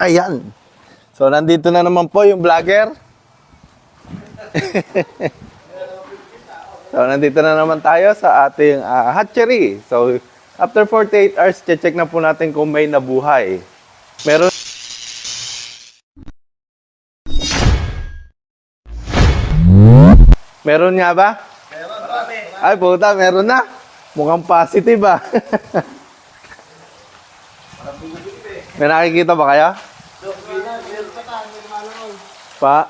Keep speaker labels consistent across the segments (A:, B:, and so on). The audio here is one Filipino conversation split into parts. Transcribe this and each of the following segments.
A: Ayan. So, nandito na naman po yung vlogger. so, nandito na naman tayo sa ating ah, hatchery. So, after 48 hours, check na po natin kung may nabuhay. Meron Meron nga ba? Meron Ay, puta, meron na. Mukhang positive ah. May nakikita ba kaya? Pa?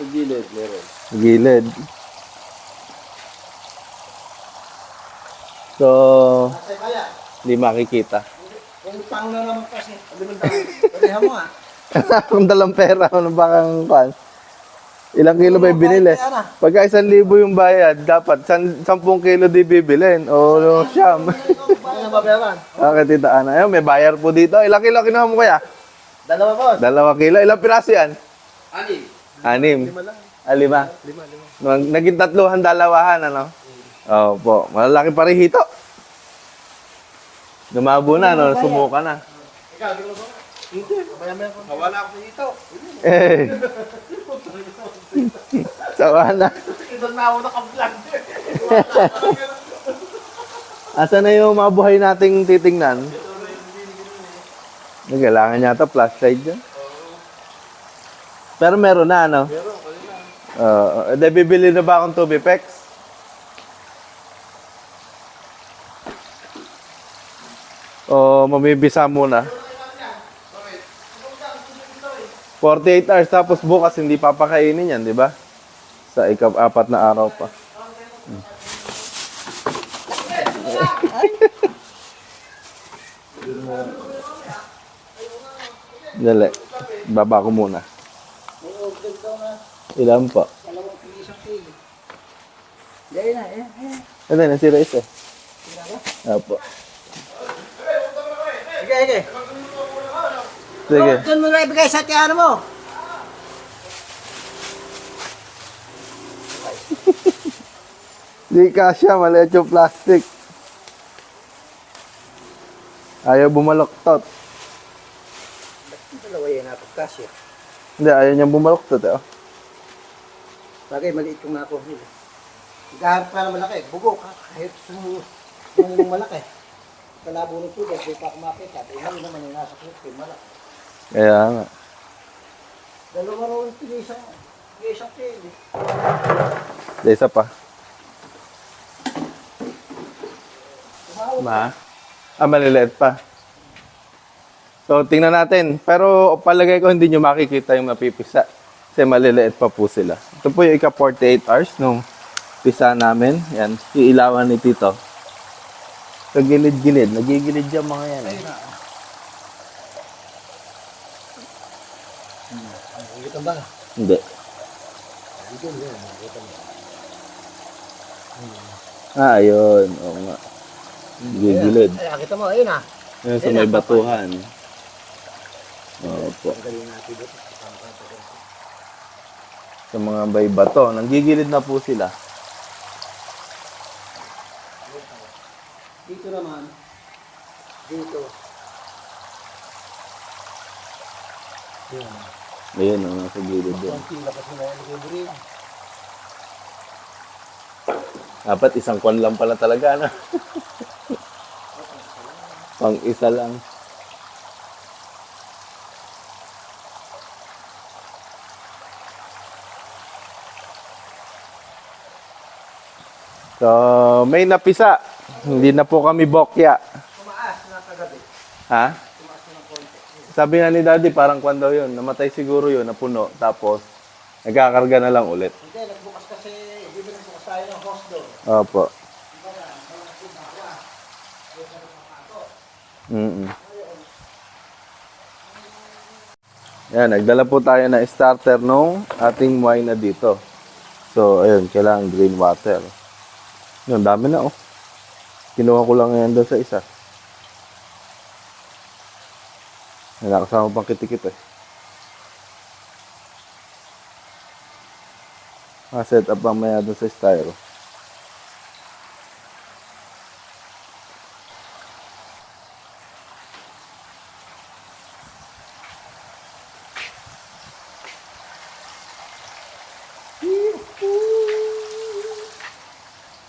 B: Sa gilid, meron.
A: Gilid. So, hindi makikita.
B: kung pang na naman kasi, alam mo dahil, pareha mo ah.
A: Kung dalang pera, ano ba kang kwan? Ilang kilo ba yung binili? Pagka isang libo yung bayad, dapat san, sampung kilo di bibilin. O siyam.
B: Paano na mabayaran?
A: Okay, tita Ana. Ayun, may bayar po dito. Ilang kilo kinuha mo kaya?
B: Dalawa po.
A: Dalawa kilo. Ilang piraso yan?
B: Ani?
A: Anim.
B: Lima lang.
A: Ah, lima.
B: Lima, lima.
A: Nag- Naging tatluhan, dalawahan, ano? Opo. Malalaki pa rin hito. Lumabo na, no? Sumuka na.
B: Ikaw, di mo ba? Hindi. Mabayaran ko. Wala ako dito.
A: Eh. Sawa na.
B: Doon na ako naka-vlog.
A: Asa na yung mga buhay nating titingnan? Kailangan yata flashlight dyan. Pero meron na, ano?
B: Meron, kanina.
A: Uh, uh, bibili na ba akong Tubipex? O mamibisa muna? 48 hours tapos bukas hindi papakainin yan, di ba? Sa ikap-apat na araw pa. Hmm. Dali. Baba ko muna. Ilan po?
B: Yan na, eh.
A: Ano, nasira isa. Apo.
B: Sige, sige.
A: Sige.
B: Doon mo na ibigay sa tiyano mo.
A: Di kasya, maliit yung plastic. Ayaw bumaloktot.
B: Dalawa yan ako, kasya.
A: Hindi, ayaw niyang bumaloktot. Eh. oh.
B: Bagay, maliit yung nako. Naghaharap ka na malaki. Bugok ha. Kahit sumu yung malaki. Kalabo ng tubig, di pa kumakita. Hali naman yung nasa klip, yung malaki.
A: Kaya nga.
B: Dalawa raw yung tinisang, kili.
A: Di, isa pa. Ma? Ah, maliliit pa. So, tingnan natin. Pero palagay ko hindi nyo makikita yung mapipisa. Kasi maliliit pa po sila. Ito po yung ika-48 hours nung pisa namin. Yan, iilawan ni Tito. Sa gilid-gilid. Nagigilid yung mga yan. Eh.
B: Ito ba?
A: Hindi. Ah, ayun. Oo nga. Gigilid.
B: Ay, kita mo, ayun ah.
A: Ayun sa may batuhan. Opo. Sa mga bay bato. Nanggigilid na po sila.
B: Dito naman. Dito. Yan.
A: Ayun, ang nasa gilid
B: libre.
A: Dapat isang kwan lang pala talaga, ano? Pang isa lang. So, may napisa. Hindi na po kami bokya.
B: Tumaas na kagabi.
A: Ha?
B: Tumaas na konti.
A: Sabi nga ni daddy, parang kwan daw yun. Namatay siguro yun, napuno. Tapos, nagkakarga na lang ulit.
B: Hindi, nagbukas kasi, hindi ba nagbukas tayo ng host doon?
A: Opo. Mm Yan, nagdala po tayo na starter nung ating wine na dito. So, ayun, kailangan green water. Yun, dami na oh. Kinuha ko lang yan doon sa isa. Wala kasama pang kitikit eh. Ah, set up ang maya doon sa styro.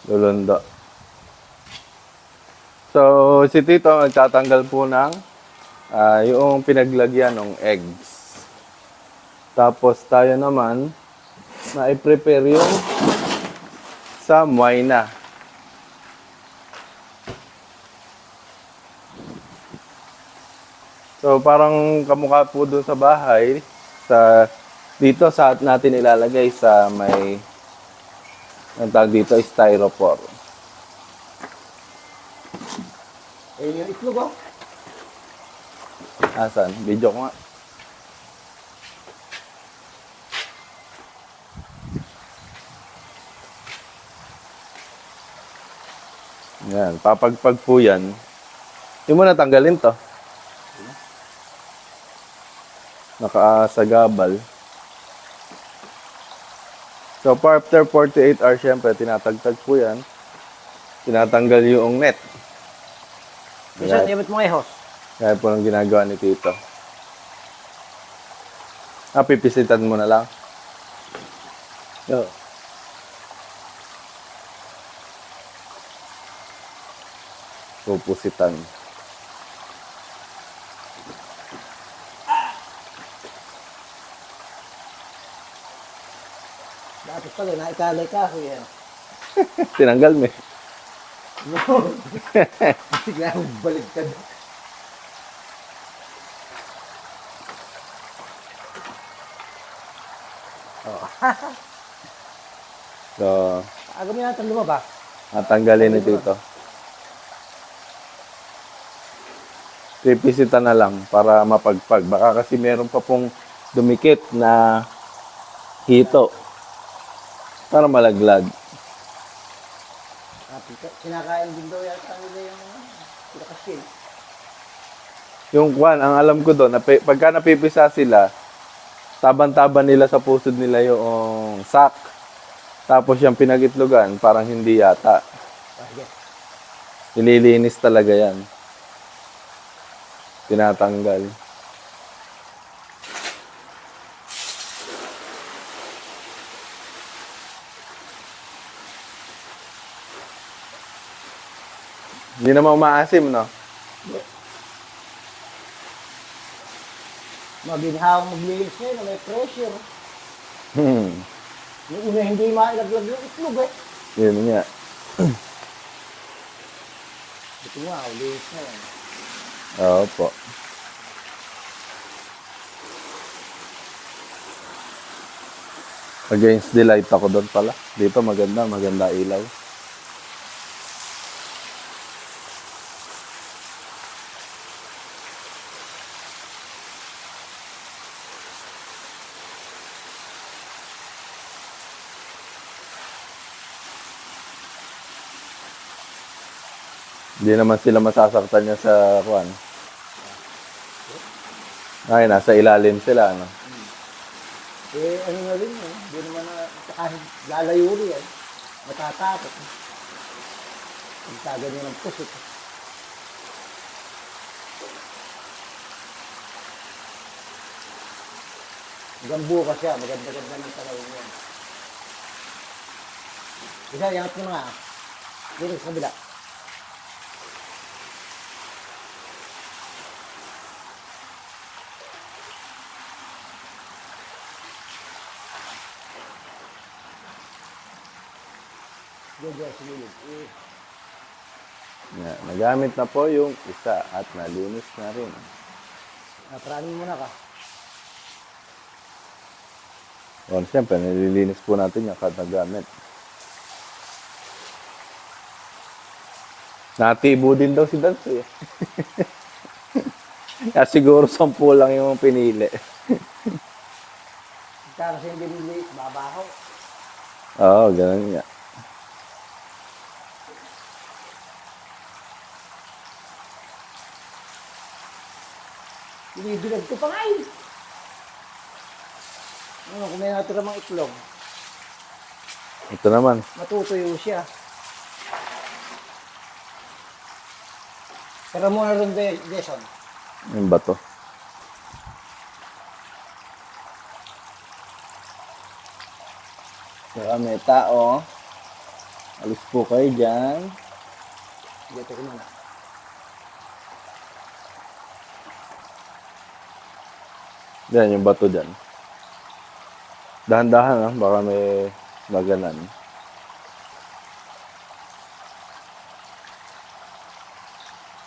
A: Lulundo. So, si Tito nagtatanggal po ng ah, yung pinaglagyan ng eggs. Tapos tayo naman, na i-prepare yung sa na. So, parang kamukha po doon sa bahay, sa dito sa natin ilalagay sa may ang tawag dito styrofoam.
B: Ayun yung itlog oh.
A: Asan? Video ko nga. Yan, papagpag po yan. Hindi mo natanggalin to. Nakaasagabal. So, after 48 hours, syempre, tinatagtag po yan. Tinatanggal yung net.
B: Minsan, imit mo ehos.
A: Kaya po ang ginagawa ni Tito. Ah, pipisitan mo na lang.
B: Oo.
A: Pupusitan.
B: Dapat pala, naikalay ka ako yan.
A: Tinanggal mo eh.
B: No. Bigla akong baligtad.
A: So,
B: Aga mo yata lumaba.
A: natanggalin ni Tito. Pipisitan na lang para mapagpag. Baka kasi meron pa pong dumikit na hito. Para malaglag.
B: Pika- Kinakain din daw yata nila yung pinakasin.
A: Yung kwan, ang alam ko doon, napi- pagka napipisa sila, taban-taban nila sa pusod nila yung sak. Tapos yung pinagitlogan, parang hindi yata.
B: Sige.
A: Nililinis talaga yan. Tinatanggal. Hindi naman umaasim, no?
B: Maginhawang maglilis na may pressure.
A: Hmm.
B: Yung una hindi mailaglag yung itlog eh.
A: Yun nga.
B: Ito nga, ulilis na yan.
A: Oo po. Against the light ako doon pala. Dito maganda, maganda ilaw. Hindi naman sila masasaktan niya sa kuan. Ay, nasa ilalim sila, ano?
B: Eh, ano na rin eh. Hindi naman na, kahit lalayo rin yan. Matatakot. Ang taga niya ng pusit. Hanggang bukas siya, maganda-ganda ng tanawin niya. Isa, yangat mo na nga. Dito sa kabila. Diyan, diyan, sa gilid. Eh,
A: Yeah, nagamit na po yung isa at nalinis na rin.
B: ah, praning muna ka.
A: O, siyempre, nililinis po natin yung kad nagamit. Natibo din daw si Dance eh. Kaya siguro sampu lang yung pinili.
B: Kaya kasi yung binili, babaho.
A: Oo, ganun nga.
B: Binibilag ko pa nga eh. Ano, kung may natira mga itlog,
A: Ito naman.
B: matutuyo siya. Pero muna rin, Jason.
A: Yung bato. Saka may tao. Alis po kayo dyan.
B: Dito ko muna.
A: Yan, yung bato dyan. Dahan-dahan ah, baka may maganan.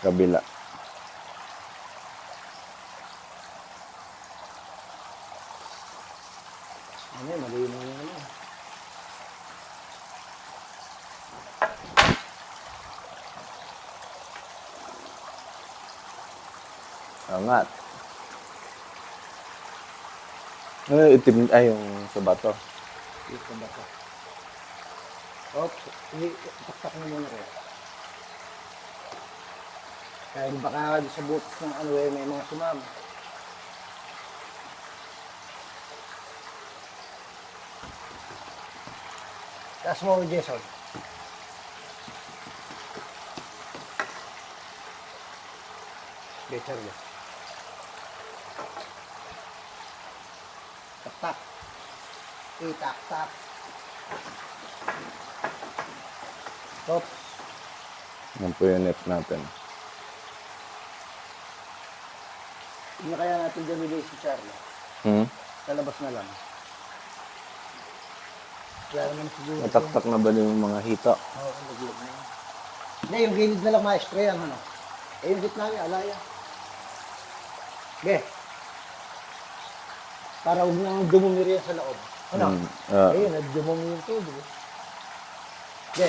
A: Kabila. Itim, ay yung sa bato.
B: Dito ba ito? Hindi, taktak mo muna kayo. Kaya baka sa butas ng ano eh, may mga sumama. Taas mo, Jason. Better mo. Tak-tak. Itak-tak. Stop.
A: Yan po yung net natin.
B: Hindi na kaya natin bigay si Charlie.
A: Hmm?
B: Sa labas na lang. Kaya naman siguro.
A: Nataktak na ba yung mga hita?
B: Oo, oh, naglag na yun. Hindi, yung gilid na lang maestro yan, ano. Eh, yung gitna niya, alaya. Be. Para huwag nang dumumiri yan sa loob. Ano?
A: Hmm. Ah,
B: Ayun, nagdumumi yung tubig. Be.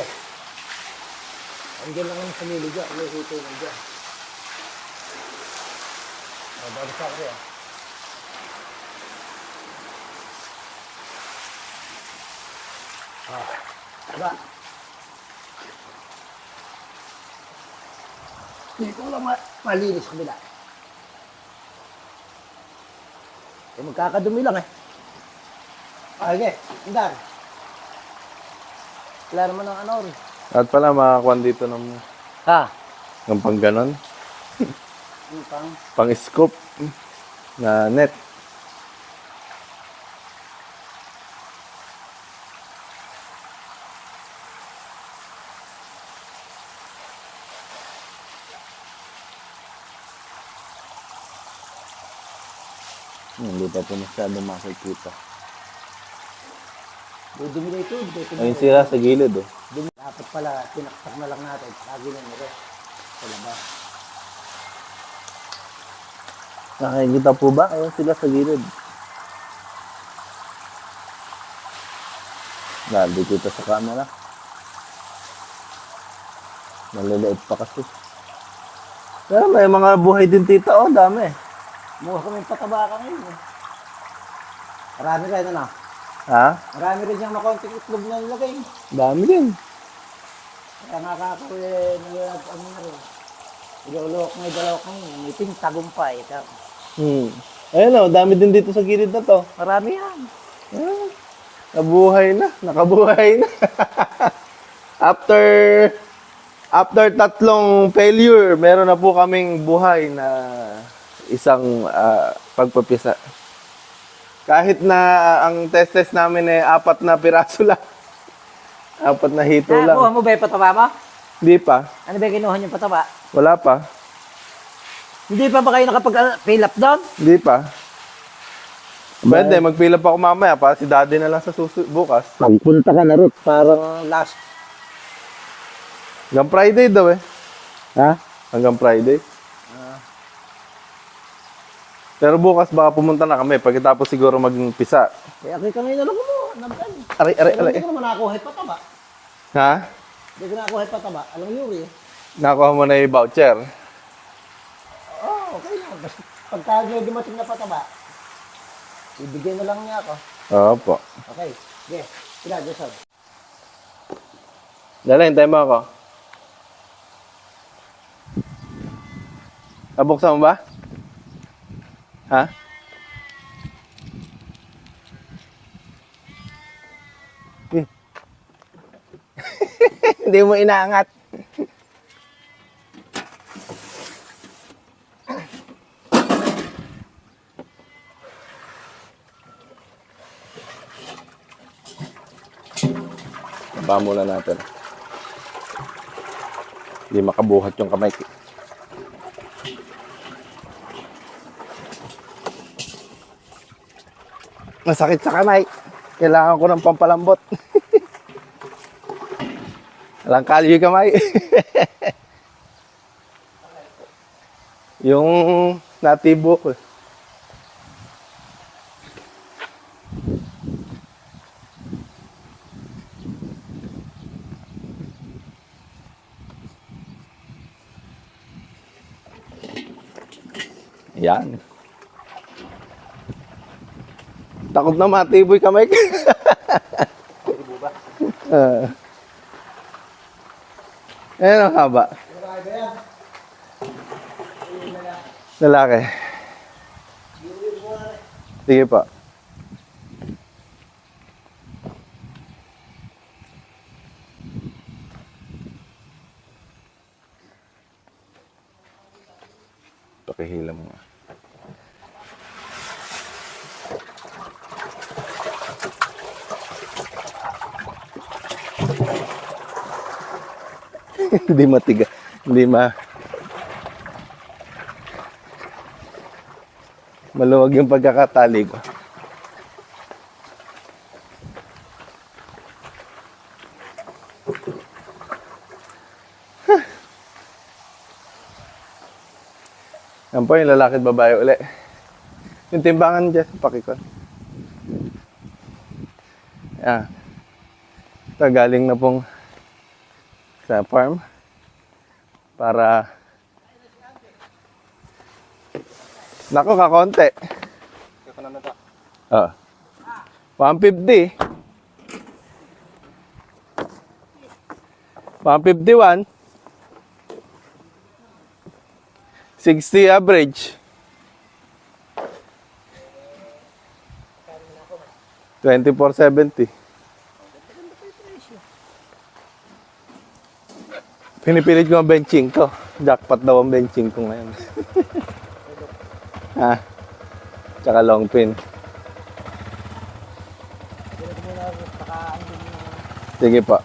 B: Andiyan lang ang samili dyan. May hito lang dyan. Sa akin yan. Ah, diba? Dito lang ma malinis kabila. Eh, magkakadumi lang eh. Ah, okay. Andar. Wala naman ang ano rin.
A: At pala makakuha dito ng,
B: Ha?
A: ng pang ganon.
B: Yung pang...
A: Pang scoop na net. Hmm, Hindi po masyado makikita.
B: Dudumi na ito.
A: Ayun sila sa gilid oh.
B: Dumi. Dapat pala, tinaktak na lang natin. Lagi na nire. Sa labas.
A: Nakikita po ba? Ayun sila sa gilid. Lalo kita sa camera. Maliliit pa kasi. Pero may mga buhay din tita, oh, dami.
B: Mukha kami pataba ka ngayon. Eh. Marami rin ano.
A: Ha?
B: Marami rin siyang makonting itlog na nilagay.
A: Dami din.
B: Kaya nakakawin. Ano na rin. Ilulok may dalawak ngayon. May tagumpay. Ito.
A: Hmm. Ayun oh, dami din dito sa gilid na to.
B: Marami yan.
A: Ah, nabuhay na, nakabuhay na. after after tatlong failure, meron na po kaming buhay na isang ah, pagpapisa. Kahit na ang test test namin ay apat na piraso lang. apat na hito
B: Nakuha
A: lang.
B: mo ba yung pataba mo?
A: Hindi pa.
B: Ano ba yung kinuha niyong pataba?
A: Wala pa.
B: Hindi pa ba kayo nakapag-fill up doon?
A: Hindi pa. Pwede, mag-fill up ako mamaya para si daddy na lang sa susu bukas.
B: Pagpunta ka na rin. Parang last.
A: Hanggang Friday daw eh.
B: Ha?
A: Hanggang Friday.
B: Ah.
A: Pero bukas baka pumunta na kami pagkatapos siguro maging pisa.
B: Kaya kaya ngayon na lang mo. Naman.
A: Aray, aray, aray.
B: hindi ko naman nakakuha yung pataba.
A: Ha?
B: Hindi ko nakakuha yung pataba. Alam mo Yuri eh.
A: Nakuha mo na yung voucher.
B: Oo, oh, okay lang. Basta pagka dumating na pataba, ibigay na lang niya ako.
A: Opo.
B: Okay. Sige. Sila, Jason.
A: Dala, hintayin mo ako. Nabuksan mo ba? Ha? Eh. Hindi mo inaangat. Baba muna natin. Hindi makabuhat yung kamay Masakit sa kamay. Kailangan ko ng pampalambot. Walang kalyo yung kamay. yung natibo ko. Yan. Takot na matiboy kamay ko. uh, Ayan ang haba.
B: Ba?
A: Lalaki. Sige pa. Pakihila mo hindi matiga. Hindi ma... Maluwag yung pagkakatali ko. Yan po yung lalaki at babae uli. Yung timbangan dyan, pakikon. Yan. Ito galing na pong sa farm para Nako,
B: ito.
A: Ah. 150. 151. 60 average. 2470. Pinipilit ko ang benching ko. Jackpot daw ang benching ko ngayon. ha? Tsaka long pin. Sige pa.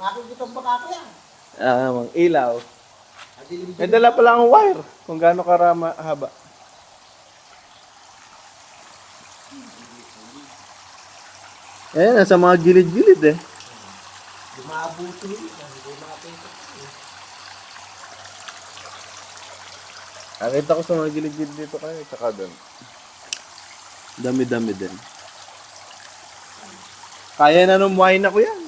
B: makikita ang baka.
A: Ah, mang ilaw. May dala pala ang wire kung gaano karama haba. Eh, nasa mga gilid-gilid eh.
B: Dumabuti. Makakita.
A: Nakita ko sa mga gilid-gilid dito kayo, tsaka doon. Dami-dami din. Kaya na nung wine ako yan.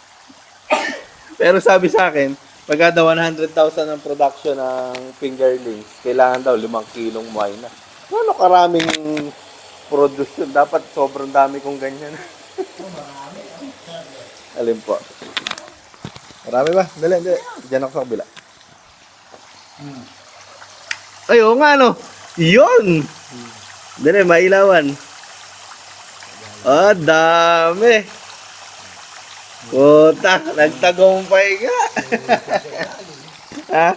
A: Pero sabi sa akin, pagka daw 100,000 ang production ng fingerlings, kailangan daw 5 kilong wine na. Ano karaming production? Dapat sobrang dami kong ganyan. Alin po? Marami ba? Dali, dali. Diyan ako sa kabila. Ay, oo nga, no? Yun! Dali, mailawan. Ah, dami. Puta, nagtagumpay ka. ha?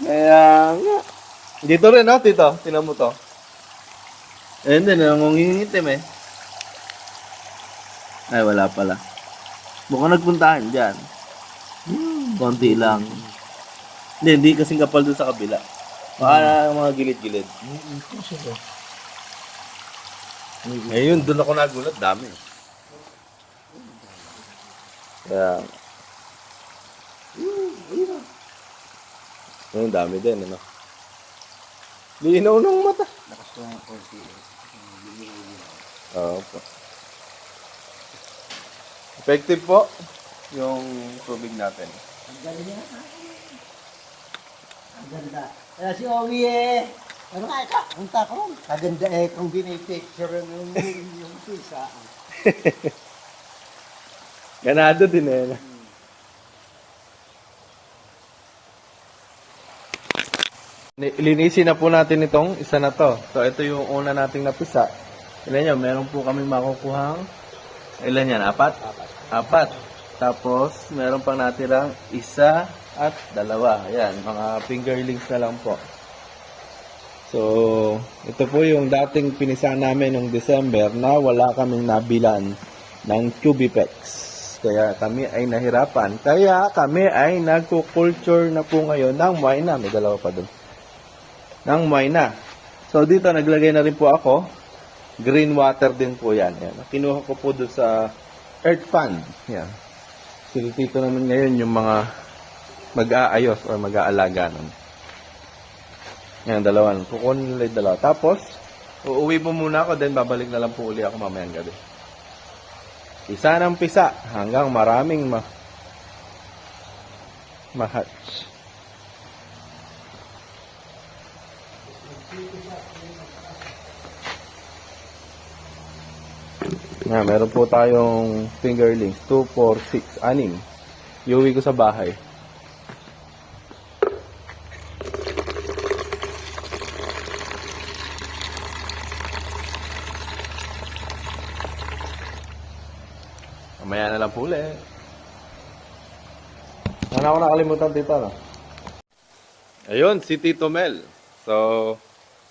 A: Kaya nga. Dito rin, no, tito? Tinan mo to. Ayun din, nangungingitim eh. Ay, wala pala. Mukhang nagpuntahan dyan. Konti lang. Hindi, hindi kasing kapal doon sa kabila. Baka mga gilid-gilid. Ngayon, doon ako nagulat. Dami. Kaya... Ngayon, dami din, ano? Linaw ng mata.
B: Lakas ko ng konti.
A: Oo po. Effective po yung tubig natin.
B: Ang galing niya. Ang ganda. Kaya si Owi eh. Ano nga ito? Punta ko ron. Kaganda eh kung binipicture ng yung pisa.
A: Ganado din eh. Linisin na po natin itong isa na to. So, ito yung una nating napisa. Ilan yan? Meron po kami makukuhang ilan yan? Apat? Apat. Tapos, meron pang natirang isa at dalawa. Ayan, mga fingerlings na lang po. So, ito po yung dating pinisa namin noong December na wala kaming nabilan ng Tubipex. Kaya kami ay nahirapan. Kaya kami ay nagko-culture na po ngayon ng Moina. May dalawa pa doon. Ng Moina. So dito naglagay na rin po ako. Green water din po yan. yan. Kinuha ko po doon sa Earth Fund. Yan. So dito naman ngayon yung mga mag-aayos or mag-aalaga nun. Yan, dalawa. Kukunin nila yung dalawa. Tapos, uuwi po muna ako, then babalik na lang po uli ako mamayang gabi. Isa ng pisa hanggang maraming ma mahatch. Yan, meron po tayong fingerlings. 2, 4, 6, anim. Iuwi ko sa bahay. Mamaya na lang po ulit. Ano ako nakalimutan dito, no? Ayun, si Tito Mel. So,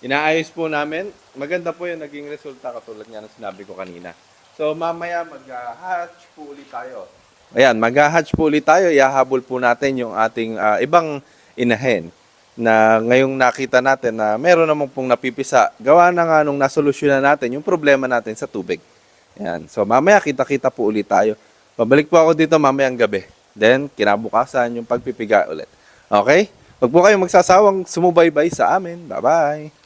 A: inaayos po namin. Maganda po yung naging resulta katulad nga ng sinabi ko kanina. So, mamaya mag-hatch po ulit tayo. Ayan, mag-hatch po ulit tayo. Ihahabol po natin yung ating ah, ibang inahen na ngayong nakita natin na meron namang pong napipisa. Gawa na nga nung nasolusyonan natin yung problema natin sa tubig. Yan. So mamaya kita-kita po ulit tayo. Pabalik po ako dito mamayang gabi. Then kinabukasan yung pagpipiga ulit. Okay? Huwag po kayong magsasawang sumubaybay sa amin. Bye-bye!